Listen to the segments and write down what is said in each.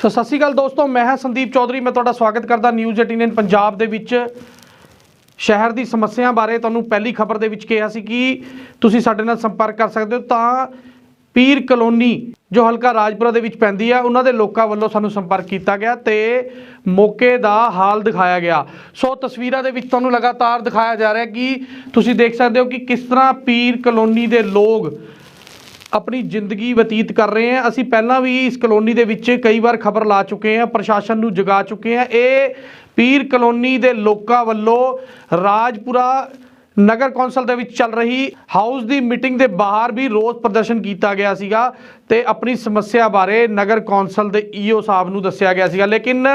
ਸੋ ਸਤਿ ਸ਼੍ਰੀ ਅਕਾਲ ਦੋਸਤੋ, ਮੈਂ ਹਾਂ ਸੰਦੀਪ ਚੌਧਰੀ। ਮੈਂ ਤੁਹਾਡਾ ਸਵਾਗਤ ਕਰਦਾ ਨਿਊਜ਼ 18 ਪੰਜਾਬ ਦੇ ਵਿੱਚ। ਸ਼ਹਿਰ ਦੀ ਸਮੱਸਿਆ ਬਾਰੇ ਤੁਹਾਨੂੰ ਪਹਿਲੀ ਖਬਰ ਦੇ ਵਿੱਚ ਕਿਹਾ ਸੀ ਕਿ ਤੁਸੀਂ ਸਾਡੇ ਨਾਲ ਸੰਪਰਕ ਕਰ ਸਕਦੇ ਹੋ। ਤਾਂ ਪੀਰ ਕਲੋਨੀ, ਜੋ ਹਲਕਾ ਰਾਜਪੁਰਾ ਦੇ ਵਿੱਚ ਪੈਂਦੀ ਹੈ ਉਹਨਾਂ ਦੇ ਲੋਕਾਂ ਵੱਲੋਂ ਸਾਨੂੰ ਸੰਪਰਕ ਕੀਤਾ ਗਿਆ ਤੇ ਮੌਕੇ ਦਾ ਹਾਲ ਦਿਖਾਇਆ ਗਿਆ। ਸੋ ਤਸਵੀਰਾਂ ਦੇ ਵਿੱਚ ਤੁਹਾਨੂੰ ਲਗਾਤਾਰ ਦਿਖਾਇਆ ਜਾ ਰਿਹਾ ਕਿ ਤੁਸੀਂ ਦੇਖ ਸਕਦੇ ਹੋ ਕਿ ਕਿਸ ਤਰ੍ਹਾਂ ਪੀਰ ਕਲੋਨੀ ਦੇ ਲੋਕ ਆਪਣੀ ਜ਼ਿੰਦਗੀ ਬਤੀਤ ਕਰ ਰਹੇ ਹਾਂ। ਅਸੀਂ ਪਹਿਲਾਂ ਵੀ ਇਸ ਕਲੋਨੀ ਦੇ ਵਿੱਚ ਕਈ ਵਾਰ ਖਬਰ ਲਾ ਚੁੱਕੇ ਹਾਂ, ਪ੍ਰਸ਼ਾਸਨ ਨੂੰ ਜਗਾ ਚੁੱਕੇ ਹਾਂ। ਇਹ ਪੀਰ ਕਲੋਨੀ ਦੇ ਲੋਕਾਂ ਵੱਲੋਂ ਰਾਜਪੁਰਾ ਨਗਰ ਕੌਂਸਲ ਦੇ ਵਿੱਚ ਚੱਲ ਰਹੀ ਹਾਊਸ ਦੀ ਮੀਟਿੰਗ ਦੇ ਬਾਹਰ ਵੀ ਰੋਸ ਪ੍ਰਦਰਸ਼ਨ ਕੀਤਾ ਗਿਆ ਸੀਗਾ ਤੇ ਆਪਣੀ ਸਮੱਸਿਆ ਬਾਰੇ ਨਗਰ ਕੌਂਸਲ ਦੇ ਈਓ ਸਾਹਿਬ ਨੂੰ ਦੱਸਿਆ ਗਿਆ ਸੀਗਾ। ਲੇਕਿਨ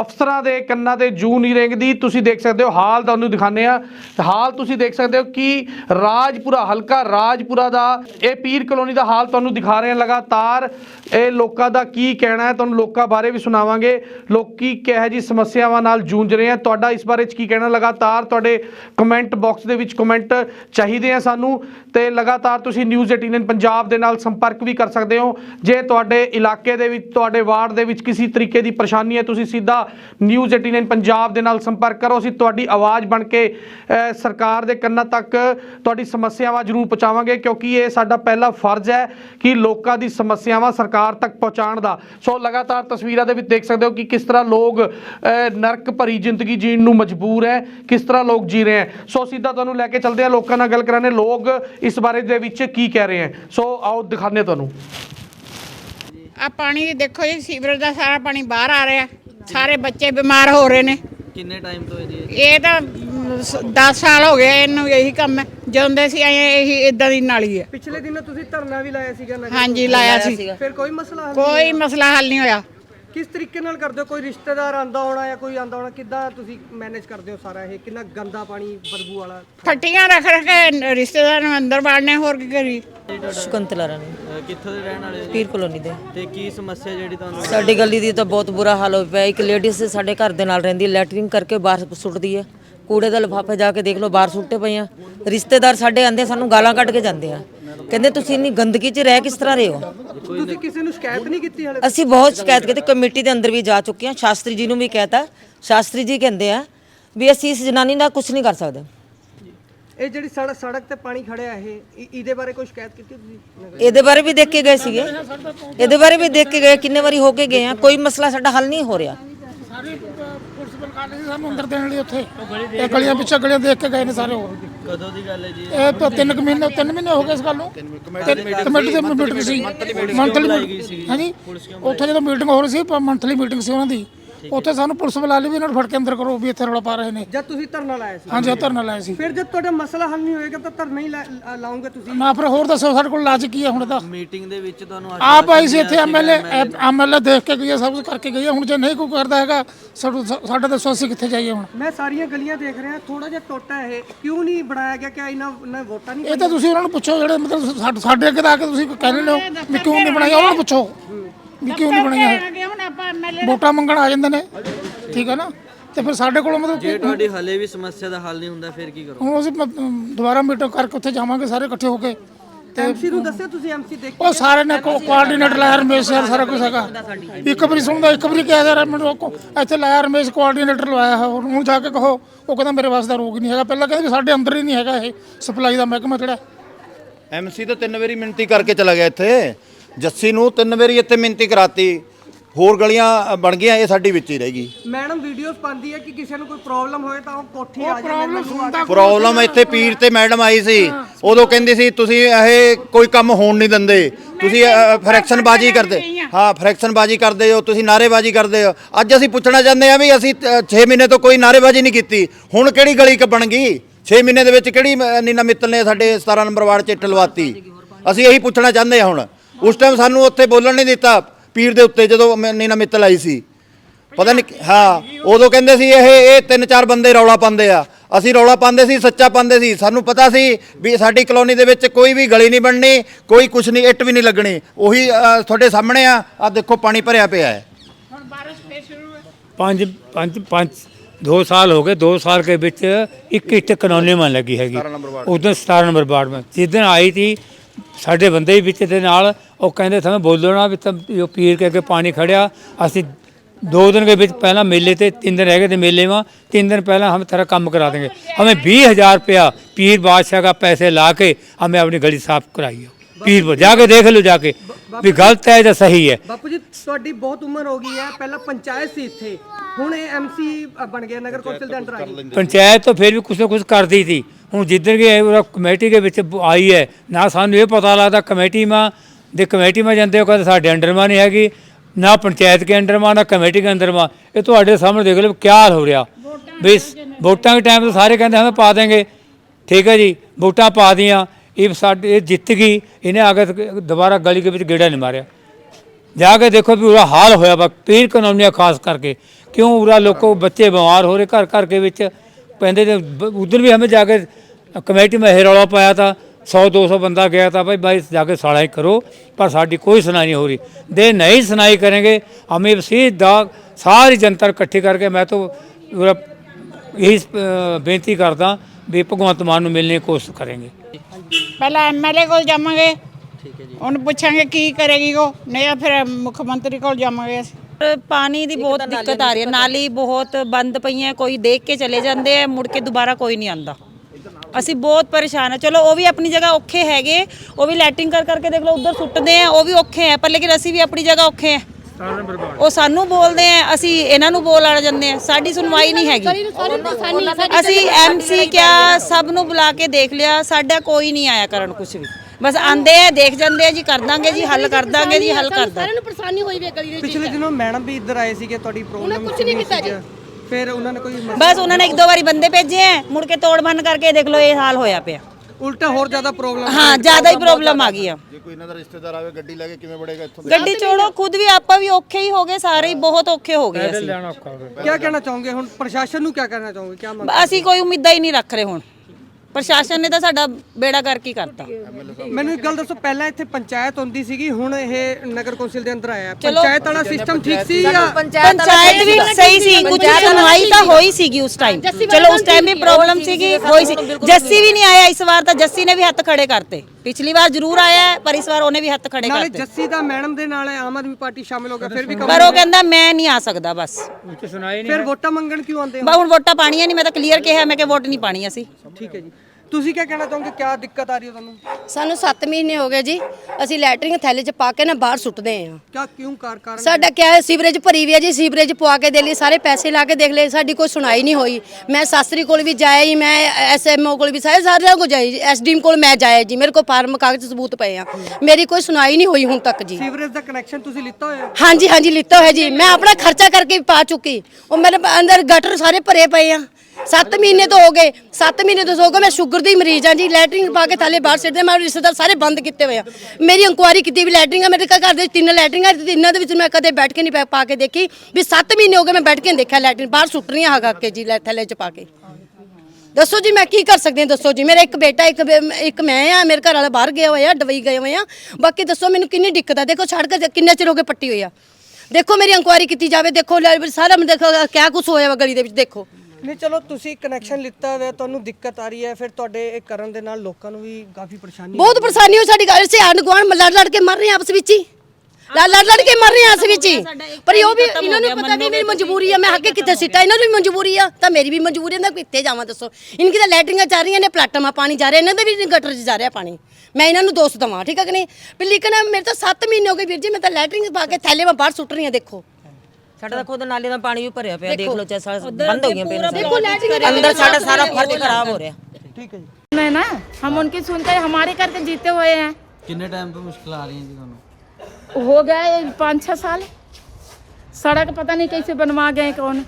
ਅਫਸਰਾਂ ਦੇ ਕੰਨਾਂ ਤੇ ਜੂ ਨਹੀਂ ਰੇਂਗਦੀ। ਤੁਸੀਂ ਦੇਖ ਸਕਦੇ ਹੋ ਹਾਲ ਤੁਹਾਨੂੰ ਦਿਖਾਣੇ ਆ ਹਾਲ ਤੁਸੀਂ ਦੇਖ ਸਕਦੇ ਹੋ ਕਿ ਰਾਜਪੁਰਾ, ਹਲਕਾ ਰਾਜਪੁਰਾ ਦਾ ਇਹ ਪੀਰ ਕਲੋਨੀ ਦਾ ਹਾਲ ਤੁਹਾਨੂੰ ਦਿਖਾ ਰਹੇ ਹਾਂ ਲਗਾਤਾਰ। ਇਹ ਲੋਕਾਂ ਦਾ ਕੀ ਕਹਿਣਾ ਹੈ, ਤੁਹਾਨੂੰ ਲੋਕਾਂ ਬਾਰੇ ਵੀ ਸੁਣਾਵਾਂਗੇ। ਲੋਕੀ ਕਿਹੋ ਜੀ ਸਮੱਸਿਆਵਾਂ ਨਾਲ ਜੂਝ ਰਹੇ ਆ। ਤੁਹਾਡਾ ਇਸ ਬਾਰੇ ਚ ਕੀ ਕਹਿਣਾ? ਲਗਾਤਾਰ ਤੁਹਾਡੇ ਕਮੈਂਟ ਬਾਕਸ ਦੇ ਵਿੱਚ ਕਮੈਂਟ ਚਾਹੀਦੇ ਆ ਸਾਨੂੰ। ਤੇ ਲਗਾਤਾਰ ਤੁਸੀਂ ਨਿਊਜ਼ 18 ਪੰਜਾਬ ਦੇ ਨਾਲ ਸੰਪਰਕ ਵੀ ਕਰ ਸਕਦੇ ਹੋ। ਜੇ ਤੁਹਾਡੇ ਇਲਾਕੇ ਦੇ ਵਿੱਚ, ਤੁਹਾਡੇ ਵਾਰਡ ਦੇ ਵਿੱਚ ਕਿਸੇ ਤਰੀਕੇ ਦੀ ਪਰੇਸ਼ਾਨੀ ਹੈ, ਤੁਸੀਂ ਸਿੱਧਾ ਨਿਊਜ਼ 18 ਪੰਜਾਬ ਦੇ ਨਾਲ ਸੰਪਰਕ ਕਰੋ। ਅਸੀਂ ਤੁਹਾਡੀ ਆਵਾਜ਼ ਬਣ ਕੇ ਸਰਕਾਰ ਦੇ ਕੰਨਾਂ ਤੱਕ ਤੁਹਾਡੀ ਸਮੱਸਿਆਵਾਂ ਜ਼ਰੂਰ ਪਹੁੰਚਾਵਾਂਗੇ, ਕਿਉਂਕਿ ਇਹ ਸਾਡਾ ਪਹਿਲਾ ਫਰਜ਼ ਹੈ ਕਿ ਲੋਕਾਂ ਦੀ ਸਮੱਸਿਆਵਾਂ ਸਰਕਾਰ ਤੱਕ ਪਹੁੰਚਾਉਣ ਦਾ। ਸੋ ਲਗਾਤਾਰ ਤਸਵੀਰਾਂ ਦੇ ਵਿੱਚ ਦੇਖ ਸਕਦੇ ਹੋ ਕਿ ਕਿਸ ਤਰ੍ਹਾਂ ਲੋਕ ਨਰਕ ਭਰੀ ਜ਼ਿੰਦਗੀ ਜੀਣ ਨੂੰ ਮਜਬੂਰ ਹੈ, ਕਿਸ ਤਰ੍ਹਾਂ ਲੋਕ ਜੀ ਰਹੇ ਹੈ। ਸੋ ਸਿੱਧਾ ਤੁਹਾਨੂੰ ਲੈ ਕੇ ਚੱਲਦੇ ਹਾਂ, ਲੋਕਾਂ ਨਾਲ ਗੱਲ ਕਰਾਣੇ ਲੋਕ ਇਸ ਬਾਰੇ ਦੇ ਵਿੱਚ ਕੀ ਕਹਿ ਰਹੇ ਹੈ। ਸੋ ਆਓ ਦਿਖਾਣੇ ਤੁਹਾਨੂੰ। ਆ ਪਾਣੀ ਦੇਖੋ ਜੀ, ਸੀਵਰੇਜ ਦਾ ਸਾਰਾ ਪਾਣੀ ਬਾਹਰ ਆ ਰਿਹਾ। ਸਾਰੇ ਬੱਚੇ ਬਿਮਾਰ ਹੋ ਰਹੇ ਨੇ। ਕਿੰਨੇ ਟਾਈਮ ਤੋਂ ਹੈ ਜੀ? ਇਹ? ਇਹ ਤਾਂ 10 ਸਾਲ ਹੋ ਗਏ ਇਹਨੂੰ ਇਹੀ ਕੰਮ ਹੈ। ਜਦੋਂ ਦੇ ਅਸੀਂ ਆਏ ਹਾਂ, ਇਹੀ ਇਦਾਂ ਦੀ ਨਾਲੀ ਹੈ। ਪਿਛਲੇ ਦਿਨ ਤੁਸੀਂ ਧਰਨਾ ਵੀ ਲਾਇਆ ਸੀਗਾ ਹਾਂਜੀ ਲਾਇਆ ਸੀ। ਫਿਰ ਕੋਈ ਮਸਲਾ ਹੱਲ ਕੋਈ ਮਸਲਾ ਹੱਲ ਨਹੀਂ ਹੋਇਆ। ਕਿਸ ਤਰੀਕੇ ਨਾਲ ਕਰਦੇ ਹੋ? ਕੋਈ ਰਿਸ਼ਤੇਦਾਰ ਆਂਦਾ ਹੋਣਾ ਜਾਂ ਕੋਈ ਆਂਦਾ ਹੋਣਾ? ਕਿੱਦਾਂ ਤੁਸੀਂ ਮੈਨੇਜ ਕਰਦੇ ਹੋ ਸਾਰਾ ਇਹ? ਕਿੰਨਾ ਗੰਦਾ ਪਾਣੀ ਬਦਬੂ ਵਾਲਾ? ਫੱਟੀਆਂ ਰੱਖ ਰੱਖ ਕੇ ਰਿਸ਼ਤੇਦਾਰ ਨੂੰ ਅੰਦਰ ਵਾੜਨੇ ਹੋਰ ਕੀ ਕਰੀ ਸ਼ਕੁੰਤਲਾ ਰਾਣੀ ਅਹ ਕਿੱਥੋਂ ਦੇ ਰਹਿਣ ਵਾਲੇ ਹੋ? ਜੀ? ਪੀਰ ਕਲੋਨੀ ਦੇ। ਤੇ ਕੀ ਸਮੱਸਿਆ ਜਿਹੜੀ ਤੁਹਾਨੂੰ ਸਾਡੀ ਗਲੀ ਦੀ ਤਾਂ ਬਹੁਤ ਬੁਰਾ ਹਾਲ ਹੋ ਪਿਆ। ਇੱਕ ਲੇਡੀਜ਼ ਸਾਡੇ ਘਰ ਦੇ ਨਾਲ ਰਹਿੰਦੀ ਹੈ ਲੈਟਰਿੰਗ ਕਰਕੇ ਬਾਹਰ ਸੁੱਟਦੀ ਹੈ। ਕੂੜੇ ਦਾ ਲਿਫਾਫਾ ਜਾ ਕੇ ਦੇਖ ਲਓ ਬਾਹਰ ਸੁੱਟੇ ਪਏ ਆ। ਰਿਸ਼ਤੇਦਾਰ ਸਾਡੇ ਆਂਦੇ ਸਾਨੂੰ ਗਾਲਾਂ ਕੱਢ ਕੇ ਜਾਂਦੇ ਆ। ਕਹਿੰਦੇ ਤੁਸੀਂ ਇੰਨੀ ਗੰਦਗੀ 'ਚ ਰਹਿ ਕਿਸ ਤਰ੍ਹਾਂ ਰਹੇ ਹੋ? ਤੁਸੀਂ ਕਿਸੇ ਨੂੰ ਸ਼ਿਕਾਇਤ ਨਹੀਂ ਕੀਤੀ ਹਲੇ ਅਸੀਂ ਬਹੁਤ ਸ਼ਿਕਾਇਤ ਕੀਤੀ ਕਮੇਟੀ ਦੇ ਅੰਦਰ ਵੀ ਜਾ ਚੁੱਕੇ ਹਾਂ। ਸ਼ਾਸਤਰੀ ਜੀ ਨੂੰ ਵੀ ਕਹਿਤਾ। ਸ਼ਾਸਤਰੀ ਜੀ ਕਹਿੰਦੇ ਆ ਵੀ ਅਸੀਂ ਇਸ ਜਨਾਨੀ ਦਾ ਕੁਝ ਨਹੀਂ ਕਰ ਸਕਦੇ। ਇਹ ਜਿਹੜੀ ਸੜਕ ਸੜਕ ਤੇ ਪਾਣੀ ਖੜਿਆ ਇਹ ਇਹ- ਇਹਦੇ ਬਾਰੇ ਕੋਈ ਸ਼ਿਕਾਇਤ ਕੀਤੀ ਤੁਸੀਂ? ਇਹਦੇ ਬਾਰੇ ਵੀ ਦੇਖ ਕੇ ਗਏ ਸੀਗੇ। ਇਹਦੇ ਬਾਰੇ ਵੀ ਦੇਖ ਕੇ ਗਏ ਕਿੰਨੇ ਵਾਰੀ ਹੋ ਕੇ ਗਏ ਆ। ਕੋਈ ਮਸਲਾ ਸਾਡਾ ਹੱਲ ਨਹੀਂ ਹੋ ਰਿਹਾ। ਬਲਕਾਰ ਸੀ ਸਾਨੂੰ ਅੰਦਰ ਦੇਣ ਲਈ ਉੱਥੇ। ਇਹ ਗਲੀਆਂ ਪਿੱਛੇ ਗਲੀਆਂ ਦੇਖ ਕੇ ਗਏ ਨੇ ਸਾਰੇ ਹੋਰ ਕਦੋਂ ਦੀ ਗੱਲ ਹੈ ਜੀ? ਇਹ ਤਾਂ ਤਿੰਨ ਕੁ ਮਹੀਨੇ ਤਿੰਨ ਮਹੀਨੇ ਹੋ ਗਏ ਇਸ ਗੱਲ ਨੂੰ। ਕਮੇਟੀ ਦੇ ਮੀਟਿੰਗ ਸੀ। ਮੰਥਲੀ ਹਾਂਜੀ। ਉੱਥੇ ਜਦੋਂ ਮੀਟਿੰਗ ਹੋ ਰਹੀ ਸੀ ਮੰਥਲੀ ਮੀਟਿੰਗ ਸੀ ਉਹਨਾਂ ਦੀ। ਉੱਥੇ ਸਾਨੂੰ ਪੁਲਿਸ ਬੁਲਾ ਲਈ ਵੀ ਇਹਨਾਂ ਨੂੰ ਫੜ ਕੇ ਅੰਦਰ ਕਰੋ ਵੀ ਇੱਥੇ ਰੌਲਾ ਪਾ ਰਹੇ ਨੇ। ਜਦ ਤੁਸੀਂ ਧਰਨਾ ਲਾਇਆ ਸੀ। ਹਾਂਜੀ ਉਹ ਧਰਨਾ ਲਾਇਆ ਸੀ। ਫਿਰ ਜਦ ਤੁਹਾਡਾ ਮਸਲਾ ਹੱਲ ਨਹੀਂ ਹੋਏਗਾ ਤਾਂ ਧਰਨਾ ਹੀ ਲਾ- ਲਾਓਗੇ ਤੁਸੀਂ। ਨਾ ਫਿਰ ਹੋਰ ਦੱਸੋ ਸਾਡੇ ਕੋਲ ਲਾਜ ਕੀ ਹੈ ਹੁਣ ਤਾਂ? ਮੀਟਿੰਗ ਦੇ ਵਿੱਚ ਤੁਹਾਨੂੰ ਆਪ ਆਈ ਸੀ ਇੱਥੇ ਐਮਐਲਏ ਐਮਐਲਏ ਦੇਖ ਕੇ ਗਈ ਹੈ ਸਭ ਕੁਝ ਕਰਕੇ ਗਈ ਹੈ ਹੁਣ ਜੇ ਨਹੀਂ ਕੋਈ ਕਰਦਾ ਹੈਗਾ ਸਾਡਾ ਸਾਡਾ ਦੱਸੋ ਅਸੀਂ ਕਿੱਥੇ ਜਾਈਏ ਹੁਣ? ਮੈਂ ਸਾਰੀਆਂ ਗਲੀਆਂ ਦੇਖ ਰਿਹਾ ਥੋੜਾ ਜਿਹਾ ਟੋਟਾ ਇਹ। ਕਿਉਂ ਨਹੀਂ ਬਣਾਇਆ ਗਿਆ ਕਿ ਇਹਨਾਂ ਨੇ ਵੋਟਾਂ ਨਹੀਂ ਇਹ ਤਾਂ ਤੁਸੀਂ ਉਹਨਾਂ ਨੂੰ ਪੁੱਛੋ ਜਿਹੜੇ ਮਤਲਬ ਸਾਡੇ- ਸਾਡੇ ਅੱਗੇ ਤਾਂ ਆ ਕੇ ਤੁਸੀਂ ਕਹਿੰਦੇ ਹੋ ਵੀ ਕਿਉਂ ਨਹੀਂ ਬਣਾਈਆਂ ਉਹਨਾਂ ਨੂੰ ਪੁੱਛੋ। ਵੀ ਕਿਉਂ ਨਹੀਂ ਇਹ? ਹੁਣ ਆਪਾਂ ਐਮਐਲਏ ਵੋਟਾਂ ਮੰਗਣ ਆ ਜਾਂਦੇ ਨੇ। ਠੀਕ ਹੈ ਨਾ? ਤੇ ਫਿਰ ਸਾਡੇ ਕੋਲ ਮਤਲਬ ਜੇ ਤੁਹਾਡੀ ਹਲੇ ਵੀ ਸਮੱਸਿਆ ਦਾ ਹੱਲ ਨਹੀਂ ਹੁੰਦਾ ਫਿਰ ਕੀ ਕਰੋ ਹੁਣ ਅਸੀਂ ਮ- ਦੁਬਾਰਾ ਮੀਟਿੰਗ ਕਰਕੇ ਉੱਥੇ ਜਾਵਾਂਗੇ ਸਾਰੇ ਇਕੱਠੇ ਹੋ ਕੇ। ਐਮਸੀ ਨੂੰ ਦੱਸਿਆ ਤੁਸੀਂ ਐਮਸੀ ਦੇਖ ਉਹ ਸਾਰੇ ਨੇ ਕੋਆਰਡੀਨੇਟਰ ਲਾਇਆ ਰਮੇਸ਼ ਸਰ ਸਾਰਾ ਕੁਝ ਹੈਗਾ। ਇੱਕ ਵਾਰੀ ਸੁਣਦਾ ਇੱਕ ਵਾਰੀ ਕਿਹਾ ਯਾਰ ਮੈਨੂੰ ਕੋ- ਇੱਥੇ ਲਾਇਆ ਰਮੇਸ਼ ਕੋਆਰਡੀਨੇਟਰ ਲਵਾਇਆ ਹੈ। ਹੁਣ ਜਾ ਕੇ ਕਹੋ ਉਹ ਕਹਿੰਦਾ ਮੇਰੇ ਵਾਸਤੇ ਰੋਗ ਨਹੀਂ ਹੈਗਾ। ਪਹਿਲਾਂ ਕਹਿੰਦੇ ਵੀ ਸਾਡੇ ਅੰਦਰ ਹੀ ਨਹੀਂ ਹੈਗਾ ਇਹ ਸਪਲਾਈ ਦਾ ਮਹਿਕਮਾ ਜਿਹੜਾ ਐਮਸੀ ਤਾਂ ਤਿੰਨ ਵਾਰੀ ਮਿਹਨਤੀ ਕਰਕੇ ਚਲਾ ਗਿਆ ਇੱਥੇ। ਜੱਸੀ ਨੂੰ ਤਿੰਨ ਵਾਰੀ ਇੱਥੇ ਮਿਹਨਤੀ ਕਰਾਤੀ ਹੋਰ ਗਲੀਆਂ ਬਣ ਗਈਆਂ ਇਹ ਸਾਡੀ ਵਿੱਚ ਹੀ ਰਹਿ ਗਈ। ਮੈਡਮ ਵੀਡੀਓਜ਼ ਪਾਉਂਦੀ ਹੈ ਕਿ ਕਿਸੇ ਨੂੰ ਕੋਈ ਪ੍ਰੋਬਲਮ ਹੋਏ ਤਾਂ ਉਹ ਕੋਠੀ ਆ ਜਾਂਦੇ ਮੈਨੂੰ ਆ ਕੇ- ਪ੍ਰੋਬਲਮ ਇੱਥੇ ਪੀਰ ਤੇ ਮੈਡਮ ਆਈ ਸੀ ਉਦੋਂ ਕਹਿੰਦੀ ਸੀ ਤੁਸੀਂ ਇਹ ਕੋਈ ਕੰਮ ਹੋਣ ਨਹੀਂ ਦਿੰਦੇ। ਤੁਸੀਂ ਫਰੈਕਸ਼ਨ ਬਾਜੀ ਕਰਦੇ ਹਾਂ। ਫਰੈਕਸ਼ਨ ਬਾਜੀ ਕਰਦੇ ਹੋ ਤੁਸੀਂ ਨਾਰੇਬਾਜੀ ਕਰਦੇ ਹੋ। ਅੱਜ ਅਸੀਂ ਪੁੱਛਣਾ ਚਾਹੁੰਦੇ ਆ ਵੀ ਅਸੀਂ 6 ਮਹੀਨੇ ਤੋਂ ਕੋਈ ਨਾਰੇਬਾਜੀ ਨਹੀਂ ਕੀਤੀ। ਹੁਣ ਕਿਹੜੀ ਗਲੀ ਕ ਬਣ ਗਈ? 6 ਮਹੀਨੇ ਦੇ ਵਿੱਚ ਕਿਹੜੀ ਨੀਨਾ ਮਿੱਤਲ ਨੇ ਸਾਡੇ 17 ਨੰਬਰ ਵਾਰਡ 'ਚ ਇੱਟ ਲਵਾਤੀ? ਅਸੀਂ ਇਹੀ ਪੁੱਛਣਾ ਚਾਹੁੰਦੇ ਆ ਹੁਣ। ਉਸ ਟਾਈਮ ਸਾਨੂੰ ਉੱਥੇ ਬੋਲਣ ਨਹੀਂ ਦਿੱਤਾ ਪੀਰ ਦੇ ਉੱਤੇ ਜਦੋਂ ਮ- ਨੀਨਾ ਮਿੱਤਲ ਆਈ ਸੀ ਪਤਾ ਨਹੀਂ ਹਾਂ ਉਦੋਂ ਕਹਿੰਦੇ ਸੀ ਇਹ ਇਹ ਤਿੰਨ ਚਾਰ ਬੰਦੇ ਰੌਲਾ ਪਾਉਂਦੇ ਆ ਅਸੀਂ ਰੌਲਾ ਪਾਉਂਦੇ ਸੀ ਸੱਚਾ ਪਾਉਂਦੇ ਸੀ ਸਾਨੂੰ ਪਤਾ ਸੀ ਵੀ ਸਾਡੀ ਕਲੋਨੀ ਦੇ ਵਿੱਚ ਕੋਈ ਵੀ ਗਲੀ ਨਹੀਂ ਬਣਨੀ ਕੋਈ ਕੁਛ ਨਹੀਂ ਇੱਟ ਵੀ ਨਹੀਂ ਲੱਗਣੀ ਉਹੀ ਅ, ਤੁਹਾਡੇ ਸਾਹਮਣੇ ਆ ਆ ਦੇਖੋ ਪਾਣੀ ਭਰਿਆ ਪਿਆ ਹੈ ਹੁਣ ਬਾਰਿਸ਼ ਫੇਰ ਸ਼ੁਰੂ ਹੈ ਪੰਜ ਪੰਜ ਪੰਜ दो साल हो गए दो साल के बीच इक्कीस कॉलोनी में लगी हैगी उधर सतारह नंबर वार्ड में जिस दिन आई थी ਸਾਡੇ ਬੰਦੇ ਵੀ ਵਿੱਚ ਦੇ ਨਾਲ ਉਹ ਕਹਿੰਦੇ ਸਮੇਂ ਬੋਲੋ ਨਾ ਵੀ ਤਾਂ ਜੋ ਪੀਰ ਕੇ ਅੱਗੇ ਪਾਣੀ ਖੜਿਆ ਅਸੀਂ दो दिन के बीच पहला मेले थे तीन दिन रह गए थे मेले में तीन दिन पहला हम तेरा काम करा देंगे हमें बीस हजार रुपया पीर बादशाह का पैसे ला के हमें अपनी गली साफ कराई है पीर पर जाके देख लो जाके भी गलत है या सही है ਬਾਪੂ ਜੀ ਤੁਹਾਡੀ ਬਹੁਤ ਉਮਰ ਹੋ ਗਈ ਹੈ ਪਹਿਲਾਂ ਪੰਚਾਇਤ ਸੀ ਇੱਥੇ ਹੁਣ ਇਹ ਐਮਸੀ ਬਣ ਗਿਆ ਨਗਰ ਕੌਂਸਲ ਦੇ ਅੰਡਰ ਆ ਗਈ ਪੰਚਾਇਤ ਤਾਂ ਫਿਰ ਵੀ ਕੁਛ ਨਾ ਕੁਛ ਕਰਦੀ ਸੀ ਹੁਣ ਜਿੱਦਣ ਕਿ ਇਹ ਉਹ ਕਮੇਟੀ ਦੇ ਵਿੱਚ ਆਈ ਹੈ ਨਾ ਸਾਨੂੰ ਇਹ ਪਤਾ ਲੱਗਦਾ ਕਮੇਟੀ ਮਾ ਦੇ ਕਮੇਟੀ ਮਾ ਜਾਂਦੇ ਹੋ ਕਹਿੰਦੇ ਸਾਡੇ ਅੰਡਰ ਮਾ ਨਹੀਂ ਹੈਗੀ ਨਾ ਪੰਚਾਇਤ ਕੇ ਅੰਡਰ ਮਾ ਨਾ ਕਮੇਟੀ ਕੇ ਅੰਦਰ ਮਾ ਇਹ ਤੁਹਾਡੇ ਸਾਹਮਣੇ ਦੇਖ ਲਓ ਕੀ ਹਾਲ ਹੋ ਰਿਹਾ। ਵੀ ਵੋਟਾਂ ਦੇ ਟਾਈਮ ਤੇ ਸਾਰੇ ਕਹਿੰਦੇ ਹमें ਪਾ ਦੇंगे ਠੀਕ ਹੈ ਜੀ ਵੋਟਾਂ ਪਾ ਦੀਆਂ। ਇਹ ਸਾਡੇ ਇਹ ਜਿੱਤ ਗਈ ਇਹਨੇ ਆ ਕੇ ਦੁਬਾਰਾ ਗਲੀ ਦੇ ਵਿੱਚ ਗੇੜਾ ਨਹੀਂ ਮਾਰਿਆ। ਜਾ ਕੇ ਦੇਖੋ ਵੀ ਉਹਦਾ ਹਾਲ ਹੋਇਆ ਵਾ ਪੀਰ ਕਨੌਨੀਆ ਖਾਸ ਕਰਕੇ। ਕਿਉਂ ਉਰਾ ਲੋਕੋ ਬੱਚੇ ਬਿਮਾਰ ਹੋ ਰਹੇ ਘਰ ਘਰ ਕੇ ਵਿੱਚ? ਪੈਂਦੇ ਤੇ ਉਧਰ ਵੀ ਹਮੇ ਜਾ ਕੇ ਕਮੇਟੀ में ਇਹ ਰੌਲਾ ਪਾਇਆ था 100 200 बंदा गया था भाई भाई जाके सुनाई करो पर साड़ी कोई सुनाई नहीं हो रही दे नहीं सुनाई करेंगे हमें सीधा सारी जनता इकट्ठी करके मैं तो पूरा यही अ, बेनती करदा भी भगवंत मान ਨੂੰ ਮਿਲਣੇ ਦੀ ਕੋਸ਼ਿਸ਼ ਕਰਾਂਗੇ ਪਹਿਲਾਂ ਐਮਐਲਏ ਕੋਲ ਜਾਵਾਂਗੇ ਠੀਕ ਹੈ ਜੀ ਉਹਨੂੰ ਪੁੱਛਾਂਗੇ ਕੀ ਕਰੇਗੀ ਉਹ ਨਹੀਂ ਤਾਂ ਫਿਰ ਮੁੱਖ ਮੰਤਰੀ ਕੋਲ ਜਾਵਾਂਗੇ ਅਸੀਂ ਪਾਣੀ ਦੀ ਬਹੁਤ ਦਿੱਕਤ ਆ ਰਹੀ ਹੈ। ਨਾਲੀ ਬਹੁਤ ਬੰਦ ਪਈਆਂ ਕੋਈ ਦੇਖ ਕੇ ਚਲੇ ਜਾਂਦੇ ਆ ਮੁੜ ਕੇ ਦੁਬਾਰਾ ਕੋਈ ਨਹੀਂ ਆਂਦਾ ਅਸੀਂ ਬਹੁਤ ਪਰੇਸ਼ਾਨ ਆ। ਚਲੋ ਉਹ ਵੀ ਆਪਣੀ ਜਗ੍ਹਾ ਔਖੇ ਹੈਗੇ ਉਹ ਵੀ ਲੈਟਿੰਗ ਕਰ ਕਰਕੇ ਦੇਖ ਲਓ ਉਧਰ ਸੁੱਟਦੇ ਆ ਉਹ ਵੀ ਔਖੇ ਆ ਪਰ ਲੇਕਿਨ ਅਸੀਂ ਵੀ ਆਪਣੀ ਜਗ੍ਹਾ ਔਖੇ ਆ। ਉਹ ਸਾਨੂੰ ਬੋਲਦੇ ਆ ਅਸੀਂ ਇਹਨਾਂ ਨੂੰ ਬੋਲ ਅੜ ਜਾਂਦੇ ਆ। ਸਾਡੀ ਸੁਣਵਾਈ ਨਹੀਂ ਹੈਗੀ। ਅਸੀਂ ਐਮਸੀ ਕਿਆ ਸਭ ਨੂੰ ਬੁਲਾ ਕੇ ਦੇਖ ਲਿਆ ਸਾਡਾ ਕੋਈ ਨਹੀਂ ਆਇਆ ਕਰਨ ਕੁਝ ਵੀ। ਬਸ ਆਂਦੇ ਆ ਦੇਖ ਜਾਂਦੇ ਆ ਜੀ ਕਰ ਦਾਂਗੇ ਜੀ ਹੱਲ ਕਰ ਦਾਂਗੇ ਜੀ ਹੱਲ ਕਰ ਦਾਂਗੇ। ਸਾਰਿਆਂ ਨੂੰ ਪਰੇਸ਼ਾਨੀ ਹੋਈ ਵੀ ਹੈ ਗਲੀ ਦੇ ਵਿੱਚ। ਪਿਛਲੇ ਦਿਨੋਂ ਮੈਡਮ ਵੀ ਇੱਧਰ ਆਏ ਸੀਗੇ ਤੁਹਾਡੀ ਪ੍ਰੋਬਲਮ ਕੁਛ ਨਹੀਂ ਕੀਤਾ ਜੀ। ਫਿਰ ਉਹਨਾਂ ਨੇ ਕੋਈ ਬਸ ਉਹਨਾਂ ਨੇ ਇੱਕ ਦੋ ਵਾਰੀ ਬੰਦੇ ਭੇਜੇ ਐ ਮੁੜ ਕੇ ਤੋੜ ਭੰਨ ਕਰਕੇ ਦੇਖ ਲਓ ਇਹ ਹਾਲ ਹੋਇਆ ਪਿਆ। ਉਲਟਾ ਹੋਰ ਜ਼ਿਆਦਾ ਪ੍ਰੋਬਲਮ ਹਾਂ ਜ਼ਿਆਦਾ ਹੀ ਪ੍ਰੋਬਲਮ ਆ ਗਈ ਆ। ਜੇ ਕੋਈ ਇਹਨਾਂ ਦਾ ਰਿਸ਼ਤੇਦਾਰ ਆਵੇ ਗੱਡੀ ਲੈ ਕੇ ਕਿਵੇਂ ਬੜੇਗਾ ਇੱਥੋਂ? ਗੱਡੀ ਚੋੜੋ ਖੁਦ ਵੀ ਆਪਾਂ ਵੀ ਔਖੇ ਹੀ ਹੋ ਗਏ ਸਾਰੇ ਹੀ ਬਹੁਤ ਔਖੇ ਹੋ ਗਏ ਅਸੀਂ। ਕੀ ਕਹਿਣਾ ਚਾਹੋਗੇ ਹੁਣ? ਪ੍ਰਸ਼ਾਸਨ ਨੂੰ ਕੀ ਕਹਿਣਾ ਚਾਹੋਗੇ? ਕੀ ਮੰਗ ਅਸੀਂ ਕੋਈ ਉਮੀਦਾਂ ਹੀ ਨਹੀਂ ਰੱਖ ਰਹੇ ਹੁਣ। ਪ੍ਰਸ਼ਾਸਨ ਨੇ ਤਾਂ ਸਾਡਾ ਬੇੜਾ ਕਰਕੇ ਹੀ ਕਰਤਾ। ਮੈਨੂੰ ਇੱਕ ਗੱਲ ਦੱਸੋ ਪਹਿਲਾਂ ਇੱਥੇ ਪੰਚਾਇਤ ਹੁੰਦੀ ਸੀਗੀ ਹੁਣ ਇਹ ਨਗਰ ਕੌਂਸਲ ਦੇ ਅੰਦਰ ਆਇਆ। ਪੰਚਾਇਤ ਵਾਲਾ ਸਿਸਟਮ ਠੀਕ ਸੀ ਜਾਂ ਪੰਚਾਇਤ ਵੀ ਸਹੀ ਸੀ ਕੁਝ ਸੁਣਵਾਈ ਤਾਂ ਹੋਈ ਸੀਗੀ। ਉਸ ਟਾਈਮ ਚਲੋ ਉਸ ਟਾਈਮ ਵੀ ਪ੍ਰੋਬਲਮ ਸੀਗੀ ਹੋਈ ਸੀ। ਜੱਸੀ ਵੀ ਨਹੀਂ ਆਇਆ ਇਸ ਵਾਰ ਤਾਂ ਜੱਸੀ ਨੇ ਵੀ ਹੱਥ ਖੜੇ ਕਰਤੇ। ਪਿਛਲੀ ਵਾਰ ਜ਼ਰੂਰ ਆਇਆ ਹੈ, ਪਰ ਇਸ ਵਾਰ ਉਹਨੇ ਵੀ ਹੱਥ ਖੜੇ ਨਾਲੇ ਕਰਤੇ। ਜੱਸੀ ਦਾ ਮੈਡਮ ਦੇ ਨਾਲ ਆਮ ਆਦਮੀ ਪਾਰਟੀ ਸ਼ਾਮਿਲ ਹੋ ਗਿਆ ਫਿਰ ਵੀ ਕੰਮ ਪਰ ਉਹ ਕਹਿੰਦਾ ਮੈਂ ਨਹੀਂ ਆ ਸਕਦਾ ਬਸ। ਸੁਣਾਈ ਫਿਰ ਵੋਟਾਂ ਮੰਗਣ ਕਿਉਂ ਆਉਂਦੇ ਹੋ? ਬਾ ਹੁਣ ਵੋਟਾਂ ਪਾਣੀਆਂ ਨਹੀਂ ਮੈਂ ਤਾਂ ਕਲੀਅਰ ਕਿਹਾ ਮੈਂ ਕਿ ਵੋਟ ਨਹੀਂ ਪਾਣੀ ਅਸੀਂ। ਠੀਕ ਹੈ ਜੀ। ਤੁਸੀਂ ਕੀ ਕਹਿਣਾ ਚਾਹੋਗੇ? ਕੀ ਦਿੱਕਤ ਆ ਰਹੀ ਹੈ ਤੁਹਾਨੂੰ? ਸਾਨੂੰ 7 ਮਹੀਨੇ ਹੋ ਗਏ ਜੀ। ਅਸੀਂ ਲੈਟਰਿੰਗ ਥੈਲੇ 'ਚ ਪਾ ਕੇ ਨਾ ਬਾਹਰ ਸੁੱਟਦੇ ਆ ਕਿਆ ਕਿਉਂ ਕਾਰ ਕਾਰਨ? ਸਾਡਾ ਕਿਆ ਹੈ ਸੀਵਰੇਜ ਭਰੀ ਵੀ ਹੈ ਜੀ ਸੀਵਰੇਜ ਪਵਾ ਕੇ ਦੇ ਲਈ ਸਾਰੇ ਪੈਸੇ ਲਾ ਕੇ ਦੇਖ ਲਏ ਸਾਡੀ ਕੋਈ ਸੁਣਾਈ ਨਹੀਂ ਹੋਈ। ਮੈਂ ਸਾਸਤਰੀ ਕੋਲ ਵੀ ਜਾਇਆ ਜੀ ਮੈਂ ਐਸਐਮਓ ਕੋਲ ਵੀ ਸਾਰੇ ਸਾਰਿਆਂ ਕੋਲ ਜਾਈ ਜੀ ਐਸਡੀਐਮ ਕੋਲ ਮੈਂ ਜਾਇਆ ਜੀ ਮੇਰੇ ਕੋਲ ਫਾਰਮ ਕਾਗਜ਼ ਸਬੂਤ ਪਏ ਆ। ਮੇਰੀ ਕੋਈ ਸੁਣਾਈ ਨਹੀਂ ਹੋਈ ਹੁਣ ਤੱਕ ਜੀ। ਸੀਵਰੇਜ ਦਾ ਕਨੈਕਸ਼ਨ ਤੁਸੀਂ ਲਿੱਤਾ ਹੋਇਆ? ਹਾਂਜੀ ਹਾਂਜੀ ਲਿੱਤਾ ਹੋਇਆ ਜੀ। ਮੈਂ ਆਪਣਾ ਖਰਚਾ ਕਰਕੇ ਪਾ ਚੁੱਕੀ। ਉਹ ਮੇਰੇ ਅੰਦਰ ਗਟਰ ਸਾਰੇ ਭਰੇ ਪਏ ਆ। 7 ਮਹੀਨੇ ਤੋਂ ਹੋ ਗਏ 7 ਮਹੀਨੇ ਤੋਂ ਹੋ ਗਏ, ਮੈਂ ਸ਼ੂਗਰ ਦੀ ਮਰੀਜ਼ ਆ ਜੀ ਲੈਟਰਿੰਗ ਪਾ ਕੇ ਥੱਲੇ ਬਾਹਰ ਸਿੱਟਦੇ, ਮੈਂ ਰਿਸ਼ਤੇਦਾਰ ਸਾਰੇ ਬੰਦ ਕੀਤੇ ਹੋਏ ਆ। ਮੇਰੀ ਇਨਕੁਆਇਰੀ ਕੀਤੀ ਵੀ ਲੈਟਰਿੰਗ ਆ, ਮੇਰੇ ਘਰ ਦੇ ਤਿੰਨ ਲੈਟਰਿੰਗ ਆ ਤਿੰਨਾਂ ਦੇ ਵਿੱਚ ਮੈਂ ਕਦੇ ਬੈਠ ਕੇ ਨਹੀਂ ਪਾ- ਕੇ ਦੇਖੀ। ਵੀ 7 ਮਹੀਨੇ ਹੋ ਗਏ ਮੈਂ ਬੈਠ ਕੇ ਨਹੀਂ ਦੇਖਿਆ ਲੈਟਰਿੰਗ ਬਾਹਰ ਸੁੱਟ ਰਹੀਆਂ ਹਗਾ ਕੇ ਜੀ ਥੱਲੇ ਚ ਪਾ ਕੇ। ਦੱਸੋ ਜੀ, ਮੈਂ ਕੀ ਕਰ ਸਕਦੀ ਹਾਂ, ਦੱਸੋ ਜੀ? ਮੇਰਾ ਇੱਕ ਬੇਟਾ, ਇੱਕ ਇੱਕ ਮੈਂ ਆ, ਮੇਰੇ ਘਰ ਵਾਲਾ ਬਾਹਰ ਗਿਆ ਹੋਇਆ ਦੁਬਈ ਗਏ ਹੋਏ ਆ। ਬਾਕੀ ਦੱਸੋ, ਮੈਨੂੰ ਕਿੰਨੀ ਦਿੱਕਤ ਆ? ਦੇਖੋ ਛੱਡ ਕੇ ਕਿੰਨੇ ਚਿਰ ਹੋ ਗਏ ਪੱਟੀ ਹੋਈ ਆ। ਦੇਖੋ, ਮੇਰੀ ਇਨਕੁਆਇਰੀ ਕੀਤੀ ਜਾਵੇ, ਦੇਖੋ ਸਾਰਾ ਦੇਖੋ, ਕਿਆ ਕੁਝ ਹੋਇਆ ਵਾ ਗਲੀ ਦੇ ਵਿੱਚ, ਦੇਖੋ। ਨਹੀਂ ਚਲੋ ਤੁਸੀਂ ਕਨੈਕਸ਼ਨ ਲਿੱਤਾ ਹੋਇਆ ਤੁਹਾਨੂੰ ਦਿੱਕਤ ਆ ਰਹੀ ਹੈ ਫਿਰ ਤੁਹਾਡੇ ਇਹ ਕਰਨ ਦੇ ਨਾਲ ਲੋਕਾਂ ਨੂੰ ਵੀ ਕਾਫੀ ਪਰੇਸ਼ਾਨੀ ਬਹੁਤ ਪਰੇਸ਼ਾਨੀ ਹੋਈ ਸਾਡੀ ਗੱਲ ਸੇ ਆਂਡ ਗੁਆਂਢ ਲੜ ਲੜ ਕੇ ਮਰ ਰਹੇ ਆ ਆਪਸ ਵਿੱਚ ਹੀ। ਲੜ ਲੜ ਲੜ ਕੇ ਮਰ ਰਹੇ ਆ ਆਪਸ ਵਿੱਚ ਹੀ। ਪਰ ਇਹ ਉਹ ਵੀ ਇਹਨਾਂ ਨੂੰ ਪਤਾ ਵੀ ਮੇਰੀ ਮਜਬੂਰੀ ਆ ਮੈਂ ਹੱਕੇ ਕਿੱਥੇ ਸਿੱਟਾ ਇਹਨਾਂ ਨੂੰ ਵੀ ਮਜਬੂਰੀ ਆ ਤਾਂ ਮੇਰੀ ਵੀ ਮਜਬੂਰੀ ਆ ਮੈਂ ਕਿੱਥੇ ਜਾਵਾਂ ਦੱਸੋ। ਇਨਕੀ ਤਾਂ ਲੈਟਰਿੰਗਾਂ ਚੱਲ ਰਹੀਆਂ ਨੇ ਪਲਾਟਾਂ ਪਾਣੀ ਜਾ ਰਿਹਾ ਇਹਨਾਂ ਦੇ ਵੀ ਗਟਰ 'ਚ ਜਾ ਰਿਹਾ ਪਾਣੀ। ਮੈਂ ਇਹਨਾਂ ਨੂੰ ਦੋਸਤ ਦਵਾਂ ਠੀਕ ਹੈ ਕਿ ਨਹੀਂ? ਪਰ ਲੇਕਿਨ ਮੇਰੇ ਤਾਂ 7 ਮਹੀਨੇ ਹੋ ਗਏ ਵੀਰ ਜੀ ਮੈਂ ਤਾਂ ਲੈਟਰਿੰਗ ਪਾ ਕੇ ਥੈਲੇ ਮੈਂ ਬਾਹਰ ਸੁੱਟ ਰਹੀ ਆ ਦੇਖੋ। ਸਾਡਾ ਤਾਂ ਖੁਦ ਨਾਲੇ ਦਾ ਪਾਣੀ ਵੀ ਭਰਿਆ ਪਿਆ ਦੇਖ ਲਓ ਚਾਹੇ ਸਾਰਾ ਬੰਦ ਹੋਈਆਂ ਪਈਆਂ ਨੇ ਦੇਖੋ ਲੈਟਰਿੰਗ ਅੰਦਰ ਸਾਡਾ ਸਾਰਾ ਫਰਜ਼ ਖਰਾਬ ਹੋ ਰਿਹਾ ਠੀਕ ਹੈ ਜੀ है ना हम उनकी सुनकर हमारे करके जीते हुए हैं ਕਿੰਨੇ ਟਾਈਮ ਤੋਂ ਮੁਸ਼ਕਲ ਆ ਰਹੀਆਂ ਜੀ ਤੁਹਾਨੂੰ हो गए पाँच छः साल सड़क पता नहीं कैसे बनवा गए कौन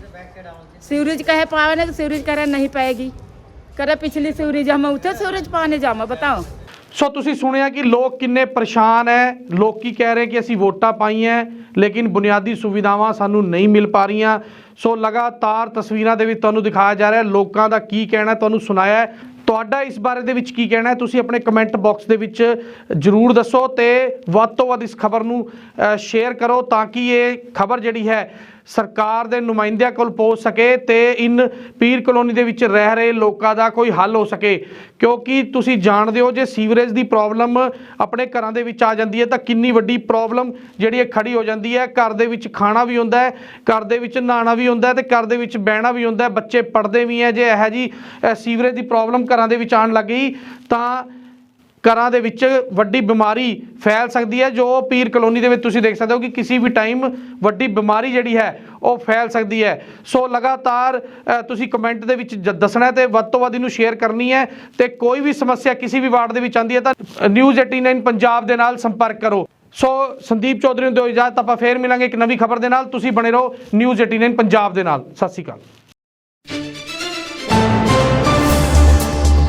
सीवरेज कहे पावे ना तो सीवरेज करे नहीं पाएगी करे पिछली सीवरेज हम उठे सीवरेज पाने जावा बताओ ਸੋ ਤੁਸੀਂ ਸੁਣਿਆ ਕਿ ਲੋਕ ਕਿੰਨੇ ਪਰੇਸ਼ਾਨ ਹੈ ਲੋਕ ਕੀ ਕਹਿ ਰਹੇ ਕਿ ਅਸੀਂ ਵੋਟਾਂ ਪਾਈਆਂ ਲੇਕਿਨ ਬੁਨਿਆਦੀ ਸੁਵਿਧਾਵਾਂ ਸਾਨੂੰ ਨਹੀਂ ਮਿਲ ਪਾ ਰਹੀਆਂ। ਸੋ ਲਗਾਤਾਰ ਤਸਵੀਰਾਂ ਦੇ ਵਿੱਚ ਤੁਹਾਨੂੰ ਦਿਖਾਇਆ ਜਾ ਰਿਹਾ, ਲੋਕਾਂ ਦਾ ਕੀ ਕਹਿਣਾ, ਤੁਹਾਨੂੰ ਸੁਣਾਇਆ ਤੁਹਾਡਾ ਇਸ ਬਾਰੇ ਦੇ ਵਿੱਚ ਕੀ ਕਹਿਣਾ ਹੈ? ਤੁਸੀਂ ਆਪਣੇ ਕਮੈਂਟ ਬਾਕਸ ਦੇ ਵਿੱਚ ਜਰੂਰ ਦੱਸੋ ਤੇ ਵੱਧ ਤੋਂ ਵੱਧ ਇਸ ਖਬਰ ਨੂੰ ਸ਼ੇਅਰ ਕਰੋ ਤਾਂ ਕਿ ਇਹ ਖਬਰ ਜਿਹੜੀ ਹੈ ਸਰਕਾਰ ਦੇ ਨੁਮਾਇੰਦਿਆਂ ਕੋਲ ਪਹੁੰਚ ਸਕੇ ਤੇ ਇਨ ਪੀਰ ਕਲੋਨੀ ਦੇ ਵਿੱਚ ਰਹਿ ਰਹੇ ਲੋਕਾਂ ਦਾ ਕੋਈ ਹੱਲ ਹੋ ਸਕੇ। ਕਿਉਂਕਿ ਤੁਸੀਂ ਜਾਣਦੇ ਹੋ, ਜੇ ਸੀਵਰੇਜ ਦੀ ਪ੍ਰੋਬਲਮ ਆਪਣੇ ਘਰਾਂ ਦੇ ਵਿੱਚ ਆ ਜਾਂਦੀ ਹੈ ਤਾਂ ਕਿੰਨੀ ਵੱਡੀ ਪ੍ਰੋਬਲਮ ਜਿਹੜੀ ਹੈ ਖੜੀ ਹੋ ਜਾਂਦੀ ਹੈ। ਘਰ ਦੇ ਵਿੱਚ ਖਾਣਾ ਵੀ ਹੁੰਦਾ ਹੈ, ਘਰ ਦੇ ਵਿੱਚ ਨਹਾਉਣਾ ਵੀ ਹੁੰਦਾ ਹੈ ਤੇ ਘਰ ਦੇ ਵਿੱਚ ਬਹਿਣਾ ਵੀ ਹੁੰਦਾ ਹੈ। ਬੱਚੇ ਪੜ੍ਹਦੇ ਵੀ ਹੈ। ਜੇ ਇਹੋ ਜੀ ਸੀਵਰੇਜ ਦੀ ਪ੍ਰੋਬਲਮ ਘਰਾਂ ਦੇ ਵਿੱਚ ਆਉਣ ਲੱਗ ਗਈ, ਤਾਂ ਘਰਾਂ ਦੇ ਵਿੱਚ ਵੱਡੀ ਬਿਮਾਰੀ ਫੈਲ ਸਕਦੀ ਹੈ, ਜੋ ਪੀਰ ਕਲੋਨੀ ਦੇ ਵਿੱਚ ਤੁਸੀਂ ਦੇਖ ਸਕਦੇ ਹੋ ਕਿ ਕਿਸੇ ਵੀ ਟਾਈਮ ਵੱਡੀ ਬਿਮਾਰੀ ਜਿਹੜੀ ਹੈ, ਉਹ ਫੈਲ ਸਕਦੀ ਹੈ। ਸੋ ਲਗਾਤਾਰ ਤੁਸੀਂ ਕਮੈਂਟ ਦੇ ਵਿੱਚ ਦੱਸਣਾ ਹੈ ਤੇ ਵੱਧ ਤੋਂ ਵੱਧ ਇਹਨੂੰ ਸ਼ੇਅਰ ਕਰਨੀ ਹੈ ਤੇ ਕੋਈ ਵੀ ਸਮੱਸਿਆ ਕਿਸੇ ਵੀ ਵਾਰਡ ਦੇ ਵਿੱਚ ਆਉਂਦੀ ਹੈ ਤਾਂ ਨਿਊਜ਼ 89 ਪੰਜਾਬ ਦੇ ਨਾਲ ਸੰਪਰਕ ਕਰੋ। ਸੋ ਸੰਦੀਪ ਚੌਧਰੀ ਨੂੰ ਦਿਓ ਇਜਾਜ਼ਤ, ਆਪਾਂ ਫੇਰ ਮਿਲਾਂਗੇ ਇੱਕ ਨਵੀਂ ਖਬਰ ਦੇ ਨਾਲ। ਤੁਸੀਂ ਬਣੇ ਰਹੋ ਨਿਊਜ਼ 89 ਪੰਜਾਬ ਦੇ ਨਾਲ। ਸਤਿ ਸ਼੍ਰੀ ਅਕਾਲ।